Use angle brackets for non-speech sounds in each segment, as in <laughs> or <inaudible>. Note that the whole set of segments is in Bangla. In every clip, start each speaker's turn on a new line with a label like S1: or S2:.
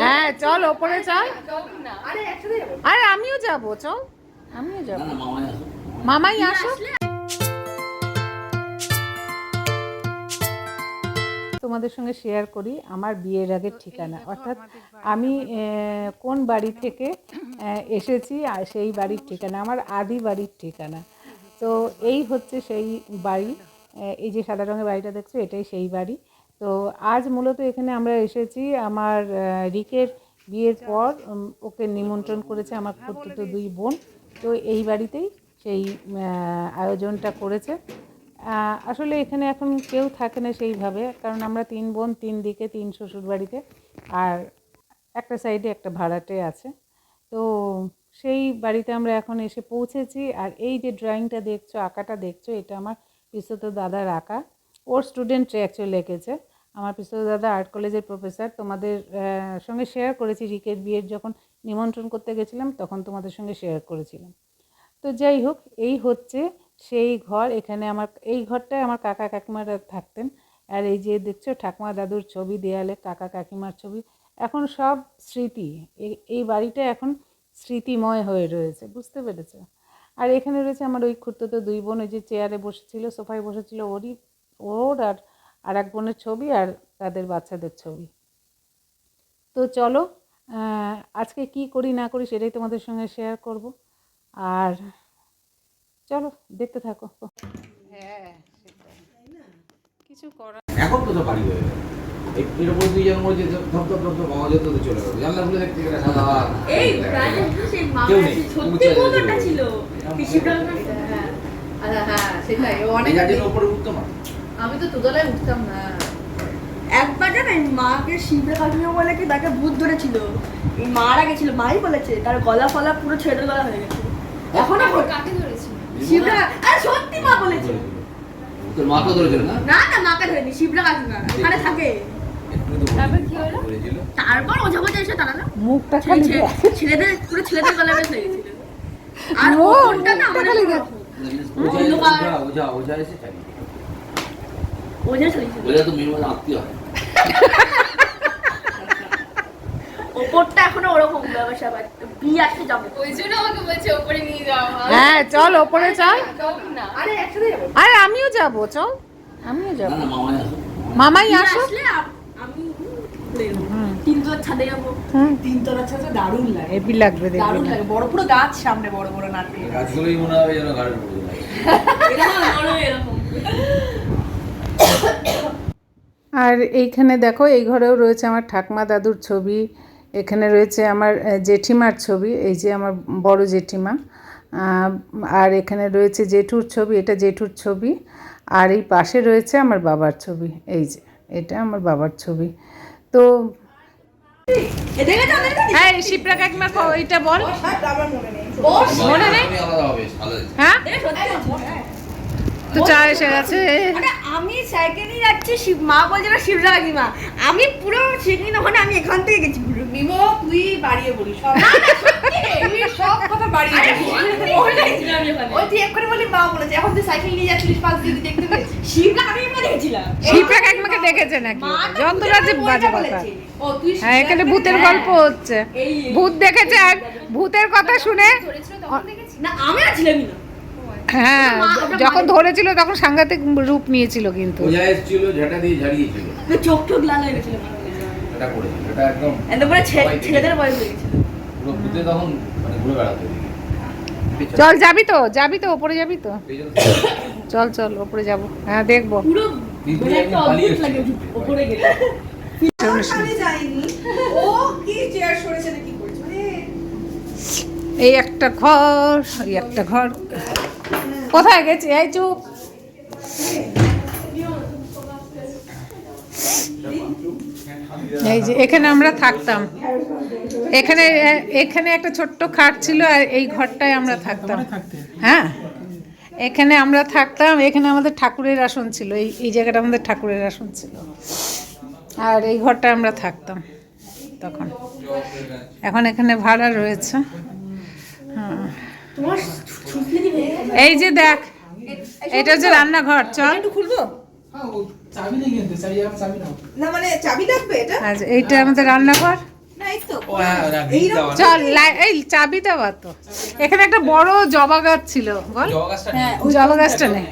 S1: হ্যাঁ চল ওপরে চল।
S2: আরে
S1: আমিও যাব চল। আমিও যাব।
S3: মামাই আসো
S1: তোমাদের সঙ্গে শেয়ার করি আমার বিয়ের আগের ঠিকানা। অর্থাৎ আমি কোন বাড়ি থেকে এসেছি সেই বাড়ির ঠিকানা আমার আদি বাড়ির ঠিকানা। তো এই হচ্ছে সেই বাড়ি এই যে সাদা রঙের বাড়িটা দেখছ এটাই সেই বাড়ি। তো আজ মূলত এখানে আমরা এসেছি আমার রিকের বিয়ের পর ওকে নিমন্ত্রণ করেছে আমার খুঁড়তুতো দুই বোন। তো এই বাড়িতেই সেই আয়োজনটা করেছে। আসলে এখানে এখন কেউ থাকে না সেইভাবে, কারণ আমরা তিন বোন, তিন দিকে, তিন শ্বশুর বাড়িতে, আর একটা সাইডে একটা ভাড়াটে আছে। তো সেই বাড়িতে আমরা এখন এসে পৌঁছেছি, আর এই যে ড্রয়িংটা দেখছ, আঁকাটা দেখছ, এটা আমার পিসত দাদার আঁকা। ওর স্টুডেন্ট অ্যাকচুয়ালি এঁকেছে আমার পিসত দাদা আর্ট কলেজের প্রফেসর তোমাদের সঙ্গে শেয়ার করেছি রিকের বিয়ের যখন নিমন্ত্রণ করতে গেছিলাম, তখন তোমাদের সঙ্গে শেয়ার করেছিলাম। তো যাই হোক, এই হচ্ছে সেই ঘর, এখানে আমার, এই ঘরটায় আমার কাকা কাকিমারা থাকতেন। আর এই যে দেখছ, ঠাকুমা দাদুর ছবি, দেয়ালে কাকা কাকিমার ছবি, এখন সব স্মৃতি, এই- বাড়িটা এখন স্মৃতিময় হয়ে রয়েছে, বুঝতে পেরেছ? আর এখানে রয়েছে আমার ওই খুঁড়তো দুই বোন, ওই যে চেয়ারে বসেছিল, সোফায় বসেছিল ওরই ওর আর আর এক বোনের ছবি আর তাদের বাচ্চাদের ছবি। তো চলো আহ, আজকে কি করি না করি সেটাই তোমাদের সঙ্গে শেয়ার করব। আর চলো দেখতে থাকো। হ্যাঁ কিছু করার
S3: এখন তো বাড়ি হয়ে এর উপর ধপ ধপ ধপ মামা যেত তো চলে গেল। জানলা খুলে দেখতে গেলে সাদা
S2: এই প্রায় সেই সেই সত্যি
S3: ছিল।
S2: পিসিটা
S4: হ্যাঁ। আচ্ছা, হ্যাঁ সেটাই। অনেক
S3: উপরে উঠতো না।
S4: আমি তো দুতলায় উঠতাম না।
S2: একবার জানেন মাকে শিবরা কাকিমা বলে কি তাকে ভূত ধরেছিল? এই মারা গেছিল মাই বলেছে তার গলা ফলা পুরো ছেড়ে গলা হয়ে গেছে। এখনও
S5: কাকে ধরেছিল?
S2: শিবরা আরে সত্যি মা বলেছে।
S3: তোর মাকে ধরেছিল না?
S2: না না মাকে ধরেনি শিবরা কাকিমা ওখানে থাকে।
S5: তারপর কি হলো?
S2: তারপর ওঝা বোঝা এসে তারা না
S1: মুখটা খালি
S2: ছেলেদের পুরো ছেলেদের গলা বেশ হয়ে গেছিল। আর ওটা না আমাদের।
S3: ওঝা। ওঝা ওঝা এসে
S2: ওঝা চলেছিল
S3: ওঝা তো মেয়ের মধ্যে আত্মীয় হয়।
S2: ওপরটা এখনও ওরকম ব্যবসা বিয়ে আসতে যাবে।
S5: ওই জন্য আমাকে বলছে ওপরে নিয়ে যাও।
S1: হ্যাঁ চল ওপরে চল।
S2: আরে একসাথে যাব।
S1: আরে আমিও যাব চল। আমিও যাব
S3: না না মামাই আসো
S1: মামাই
S2: বিয়ে
S1: আসো
S2: আসলে আম- আমি তিনতলার ছাদে যাব।
S4: দারুণ লাগে।
S1: হেভি লাগবে
S4: দারুণ লাগে। বড় পুরো গাছ সামনে বড় বড় নারকেল।
S3: গাছগুলোই মনে হবে যেন গাড়ির
S2: এরকম এরকম।
S1: আর এইখানে দেখো এই ঘরেও রয়েছে আমার ঠাকমা দাদুর ছবি। এখানে রয়েছে আমার জেঠিমার ছবি এই যে আমার বড় জেঠিমা। আর এখানে রয়েছে জেঠুর ছবি এটা জেঠুর ছবি। আর এই পাশে রয়েছে আমার বাবার ছবি এই যে এটা আমার বাবার ছবি। তো হ্যাঁ শিপ্রা কাকিমা এইটা বল।
S4: আমার মনে নেই।
S1: হ্যাঁ। তো চা এসে গেছে।
S2: আমি সাইকেলে যাচ্ছি শিব মা বলছে না শিবরা কাকিমা আমি পুরো সেদিন ওখানে আমি এখান থেকে গেছি। পুরো
S4: মিমো তুই বাড়িয়ে বলিস। সব <laughs> কথা বাড়িয়ে
S2: আমি।
S4: ওই তুই এক্ষুনি বলি মা বলেছে এখন তুই সাইকেল নিয়ে যাচ্ছিস পাশ দিয়ে তুই দেখতে
S2: শিবরা কাকিমা দেখেছিলাম।
S1: কাকিমাকে দেখেছে নাকি?
S2: মা তো
S1: যন্ত্রণা যে
S4: ওইটা
S1: বাজে কথা।
S4: বলেছে। ও তুই
S1: হ্যাঁ এখানে ভূতের গল্প হচ্ছে। ভূত দেখেছে আর ভূতের কথা শুনে
S2: না আমি ছিলামই না।
S1: হ্যাঁ
S2: ওটা মা- ওটা
S1: যখন ধরেছিল তখন সাংঘাতিক রূপ নিয়েছিল কিন্তু।
S3: ওঝা এসেছিল ঝাঁটা দিয়ে ঝাড়িয়েছিল।
S2: চোখ টোক লাল হয়ে গেছিল
S3: এটা করেছিল এটা একদম
S2: এত করে ছে-
S3: সবাই দেখেছে।
S2: ছেলেদের বয়স হয়ে গেছিল।
S3: পুরো ভূতে তখন মানে ঘুরে বেড়াতো
S1: চল যাবি তো যাবি তো ওপরে যাবি তো। চল চল ওপরে যাব। হ্যাঁ দেখব।
S2: মানে
S4: মানে
S1: এই একটা ঘর এই একটা ঘর। কোথায় গেছি? এই চুপ। এই যে এখানে আমরা থাকতাম। এখানে এখানে একটা ছোট্ট খাট ছিল আর এই ঘরটায় আমরা থাকতাম। হ্যাঁ? এখানে আমরা থাকতাম এখানে আমাদের ঠাকুরের আসন ছিল। এই এই জায়গাটা আমাদের ঠাকুরের আসন ছিল। আর এই ঘরটায় আমরা থাকতাম তখন। এখন এখানে ভাড়া রয়েছে হ্যাঁ
S2: তোমার সুস্মিতি হয়ে গেছে
S1: এই যে দেখ এটা হচ্ছে রান্নাঘর চল।
S4: একটু খুলবো? না মানে চাবি লাগবে এটা?
S1: আচ্ছা এইটা আমাদের রান্নাঘর?
S3: হ্যাঁ
S1: চল লাই- এই চাবি দেওয়া তো। এখানে একটা বড় জবা গাছ ছিল বল।
S3: জবা গাছটা
S4: হ্যাঁ
S3: নেই।
S1: জবা গাছটা নেই।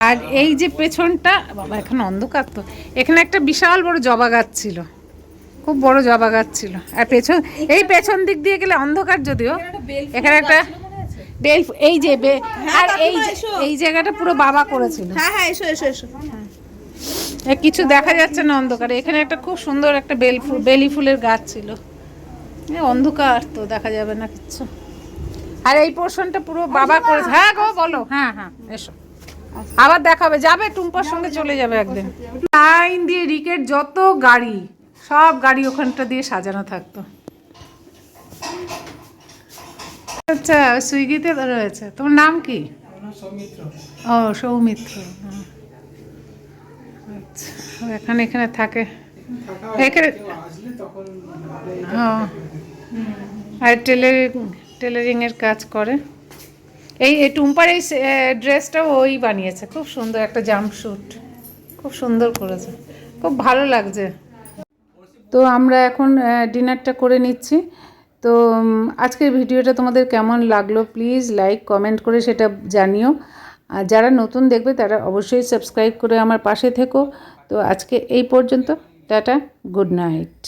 S1: আর এই যে পেছনটা বাবা এখন অন্ধকার তো। এখানে একটা বিশাল বড় জবা গাছ ছিল। খুব বড় জবা গাছ ছিল। আর পেছন এই পেছন দিক দিয়ে গেলে অন্ধকার যদিও এখানে একটা বেল এই যে বে- আর এই যে- এই জায়গাটা পুরো বাবা করেছিল।
S4: হ্যাঁ হ্যাঁ এসো এসো এসো।
S1: কিছু দেখা যাচ্ছে না অন্ধকারে। এখানে একটা খুব সুন্দর একটা বেল ফুল বেলি ফুলের গাছ ছিল। অন্ধকার তো দেখা যাবে না কিচ্ছু আর এই পোর্শনটা পুরো বাবা করে হ্যাঁ গো বলো। হ্যাঁ হ্যাঁ এসো। আবার দেখাবে যাবে টুম্পার সঙ্গে চলে যাবে একদিন। লাইন দিয়ে রিকেট যত গাড়ি সব গাড়ি ওখানটা দিয়ে সাজানো থাকতো। আচ্ছা সুইগিতে রয়েছে। তোমার নাম কি?
S6: সৌমিত্র।
S1: ও সৌমিত্র। আচ্ছা এখানে এখানে থাকে। এখানে আর টেলারিং টেলারিংয়ের কাজ করে। এই এই টুম্পার এই ড্রেসটাও ওই বানিয়েছে। খুব সুন্দর একটা জাম্পস্যুট খুব সুন্দর করেছে। খুব ভালো লাগছে। তো আমরা এখন ডিনারটা করে নিচ্ছি। তো আজকের ভিডিওটা তোমাদের কেমন লাগল প্লিজ লাইক, কমেন্ট করে সেটা জানিও। আর যারা নতুন দেখবে তারা অবশ্যই সাবস্ক্রাইব করে আমার পাশে থেকো। তো আজকে এই পর্যন্ত, টাটা, গুড নাইট।